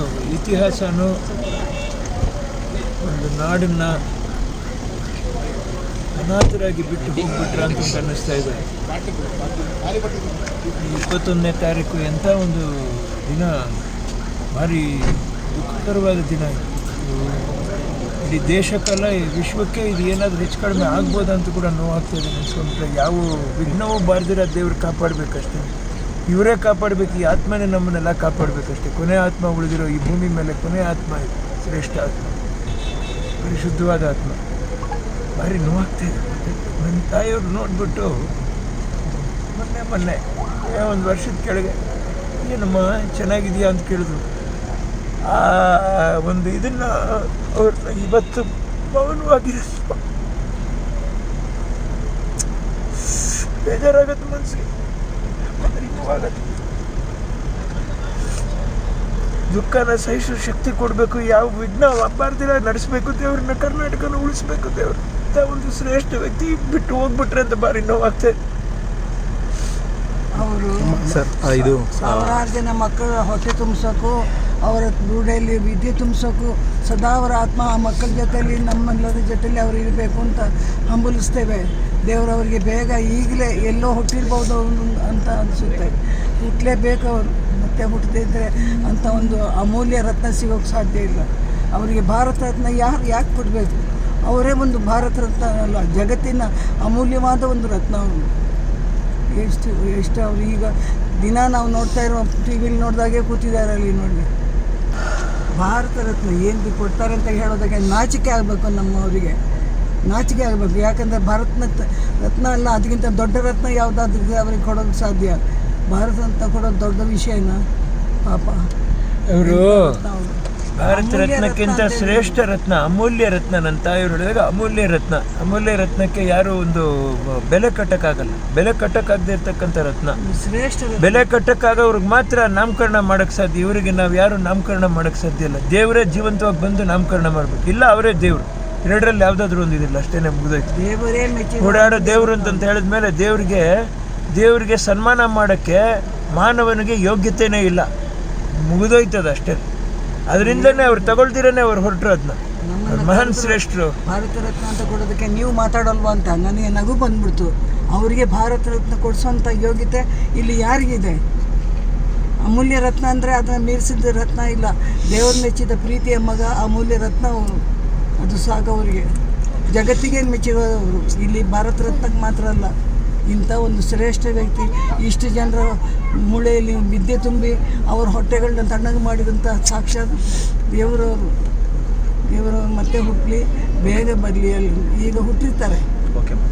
ಒಂದು ಇತಿಹಾಸನೂ ಒಂದು ನಾಡನ್ನ ಅನಾಥರಾಗಿ ಬಿಟ್ಟು ಹೋಗ್ಬಿಟ್ರ ಅಂತ ಅನ್ನಿಸ್ತಾ ಇದೆ. ಇಪ್ಪತ್ತೊಂದನೇ ತಾರೀಕು ಎಂಥ ಒಂದು ದಿನ, ಭಾರಿ ದುಃಖಕರವಾದ ದಿನ. ಇಡೀ ದೇಶಕ್ಕಲ್ಲ ವಿಶ್ವಕ್ಕೆ ಇದು ಏನಾದರೂ ಹೆಚ್ಚು ಕಡಿಮೆ ಆಗ್ಬೋದಂತ ಅಂತ ಕೂಡ ನೋವಾಗ್ತಾ ಇದೆ. ನೆನೆಸ್ಕೊಂಡ್ರೆ ಯಾವ ವಿಘ್ನವೂ ಬಾರ್ದಿರ ದೇವ್ರು ಕಾಪಾಡಬೇಕಷ್ಟೇ. ಇವರೇ ಕಾಪಾಡಬೇಕು, ಈ ಆತ್ಮನೇ ನಮ್ಮನ್ನೆಲ್ಲ ಕಾಪಾಡಬೇಕಷ್ಟೇ ಕೊನೆ ಆತ್ಮ ಉಳಿದಿರೋ ಈ ಭೂಮಿ ಮೇಲೆ ಕೊನೆ ಆತ್ಮ ಶ್ರೇಷ್ಠ ಆತ್ಮ. ಪರಿಶುದ್ಧವಾದ ಆತ್ಮ. ಭಾರಿ ನೋವಾಗ್ತಾ ಇದೆ. ನನ್ನ ತಾಯಿಯವ್ರು ನೋಡ್ಬಿಟ್ಟು ಮೊನ್ನೆ ಮೊನ್ನೆ ಒಂದು ವರ್ಷದ ಕೆಳಗೆ, ಏನಮ್ಮ, ಚೆನ್ನಾಗಿದೆಯಾ ಅಂತ ಕೇಳಿದ್ರು. ಆ, ಒಂದು ಇದನ್ನು ಅವ್ರ ಇವತ್ತು ಮೌನವಾಗಿದೆ ಬೇಜಾರಾಗತ್ತೆ ಮನಸ್ಸಿಗೆ ದುಃಖನ ಸಹಿಸೋ ಶಕ್ತಿ ಕೊಡಬೇಕು ಯಾವ ವಿಘ್ನ ಹಬ್ಬಾರ್ದಿರ ನಡೆಸಬೇಕು ದೇವ್ರನ್ನ ಕರ್ನಾಟಕನ ಉಳಿಸ್ಬೇಕು ದೇವ್ರ. ಅಂತ ಒಂದು ಶ್ರೇಷ್ಠ ವ್ಯಕ್ತಿ ಬಿಟ್ಟು ಹೋಗ್ಬಿಟ್ರೆ ಅಂತ ಬಾರಿ ನೋವಾಗ್ತದೆ. ಅವರು ಸರ್ ಇದು ಸಾವಿರಾರು ಜನ ಮಕ್ಕಳ ಹೊಟ್ಟೆ ತುಂಬಿಸೋಕು ಅವರ ರೂಢಿಯಲ್ಲಿ ವಿದ್ಯೆ ತುಂಬಿಸೋಕು ಸದಾ ಅವರ ಆತ್ಮ ಆ ಮಕ್ಕಳ ಜೊತೆಯಲ್ಲಿ ನಮ್ಮೆಲ್ಲರ ಜೊತೆಯಲ್ಲಿ ಅವರು ಇರಬೇಕು ಅಂತ ಹಂಬಲಿಸ್ತೇವೆ. ದೇವರವರಿಗೆ ಬೇಗ ಈಗಲೇ ಎಲ್ಲೋ ಹುಟ್ಟಿರ್ಬೋದು ಅಂತ ಅನಿಸುತ್ತೆ. ಹುಟ್ಟಲೇಬೇಕು ಅವರು. ಮತ್ತೆ ಹುಟ್ಟದೇ ಅಂತ ಒಂದು ಅಮೂಲ್ಯ ರತ್ನ ಸಿಗೋಕ್ಕೆ ಸಾಧ್ಯ ಇಲ್ಲ. ಅವರಿಗೆ ಭಾರತ ರತ್ನ ಯಾರು ಯಾಕೆ ಕೊಡಬೇಕು? ಅವರೇ ಒಂದು ಭಾರತ ರತ್ನ ಅಲ್ಲ, ಜಗತ್ತಿನ ಅಮೂಲ್ಯವಾದ ಒಂದು ರತ್ನ ಎಷ್ಟು ಎಷ್ಟು ಅವರು ಈಗ ದಿನ ನಾವು ನೋಡ್ತಾ ಇರೋ ಟಿ ವಿಲಿ ನೋಡಿದಾಗೆ ಕೂತಿದ್ದಾರೆ ಅಲ್ಲಿ ನೋಡಿ ಭಾರತ ರತ್ನ ಏನು ಕೊಡ್ತಾರೆ ಅಂತ ಹೇಳೋದಕ್ಕೆ ನಾಚಿಕೆ ಆಗಬೇಕು ನಮ್ಮವರಿಗೆ. ನಾಚಿಕೆ ಆಗಬೇಕು. ಯಾಕಂದರೆ ಭಾರತ ರತ್ನ ಅಲ್ಲ ಅದಕ್ಕಿಂತ ದೊಡ್ಡ ರತ್ನ ಯಾವುದಾದ್ರೂ ಅವ್ರಿಗೆ ಕೊಡೋಕ್ಕೆ ಸಾಧ್ಯ. ಭಾರತ ಅಂತ ಕೊಡೋದು ದೊಡ್ಡ ವಿಷಯನ? ಪಾಪ. ಅವರು. ಭಾರತ ರತ್ನಕ್ಕಿಂತ ಶ್ರೇಷ್ಠ ರತ್ನ ಅಮೂಲ್ಯ ರತ್ನ ನನ್ನ ತಾಯಿಯವರು ಹೇಳಿದಾಗ ಅಮೂಲ್ಯ ರತ್ನ. ಅಮೂಲ್ಯ ರತ್ನಕ್ಕೆ ಯಾರು ಒಂದು ಬೆಲೆ ಕಟ್ಟಕ್ಕಾಗಲ್ಲ. ಬೆಲೆ ಕಟ್ಟಕ್ಕಾಗದೇ ಇರ್ತಕ್ಕಂಥ ರತ್ನ. ಶ್ರೇಷ್ಠ ಬೆಲೆ ಕಟ್ಟಕ್ಕಾಗೋರ್ಗೆ ಮಾತ್ರ ನಾಮಕರಣ ಮಾಡಕ್ಕೆ ಸಾಧ್ಯ. ಇವರಿಗೆ ನಾವು ಯಾರು ನಾಮಕರಣ ಮಾಡಕ್ಕೆ ಸಾಧ್ಯ ಇಲ್ಲ. ದೇವರೇ ಜೀವಂತವಾಗಿ ಬಂದು ನಾಮಕರಣ ಮಾಡಬೇಕು. ಇಲ್ಲ ಅವರೇ ದೇವರು. ಎರಡರಲ್ಲಿ ಯಾವುದಾದ್ರೂ ಒಂದು ಇದಿಲ್ಲ ಅಷ್ಟೇ ಮುಗಿದೋಯ್ತು. ಓಡಾಡೋ ದೇವರು. ಹೇಳಿದ ಹೇಳಿದ್ಮೇಲೆ ದೇವರಿಗೆ ದೇವರಿಗೆ ಸನ್ಮಾನ ಮಾಡೋಕ್ಕೆ ಮಾನವನಿಗೆ ಯೋಗ್ಯತೆಯೇ ಇಲ್ಲ. ಮುಗಿದೋಯ್ತದ ಅಷ್ಟೇ ಅದರಿಂದನೇ ಅವ್ರು ತಗೊಳ್ದಿರೇ ಅವ್ರು ಹೊರಟರು ಅದನ್ನ ಮಹಾನ್ ಶ್ರೇಷ್ಠರು. ಭಾರತ ರತ್ನ ಅಂತ ಕೊಡೋದಕ್ಕೆ ನೀವು ಮಾತಾಡಲ್ವಾ ಅಂತ ನನಗೆ ನಗು ಬಂದ್ಬಿಡ್ತು. ಅವರಿಗೆ ಭಾರತ ರತ್ನ ಕೊಡಿಸೋಂಥ ಯೋಗ್ಯತೆ ಇಲ್ಲಿ ಯಾರಿಗಿದೆ? ಅಮೂಲ್ಯ ರತ್ನ ಅಂದರೆ ಅದನ್ನು ಮೀರಿಸಿದ ರತ್ನ ಇಲ್ಲ. ದೇವರು ಮೆಚ್ಚಿದ ಪ್ರೀತಿಯ ಮಗ ಅಮೂಲ್ಯ ರತ್ನ ಅವರು. ಅದು ಸಾಕು ಅವರಿಗೆ ಜಗತ್ತಿಗೆ ಮೆಚ್ಚಿರೋದವರು ಇಲ್ಲಿ ಭಾರತ ರತ್ನಕ್ಕೆ ಮಾತ್ರ ಅಲ್ಲ. ಇಂಥ ಒಂದು ಶ್ರೇಷ್ಠ ವ್ಯಕ್ತಿ ಇಷ್ಟು ಜನರ ಮೂಳೆಯಲ್ಲಿ ವಿದ್ಯೆ ತುಂಬಿ ಅವ್ರ ಹೊಟ್ಟೆಗಳನ್ನ ತಣ್ಣಗೆ ಮಾಡಿದಂಥ ಸಾಕ್ಷಾತ್ ದೇವರವರು ದೇವರು ಮತ್ತೆ ಹುಟ್ಟಲಿ ಬೇಗ ಬರಲಿ ಅಲ್ಲಿ. ಈಗ ಹುಟ್ಟಿರ್ತಾರೆ. ಓಕೆ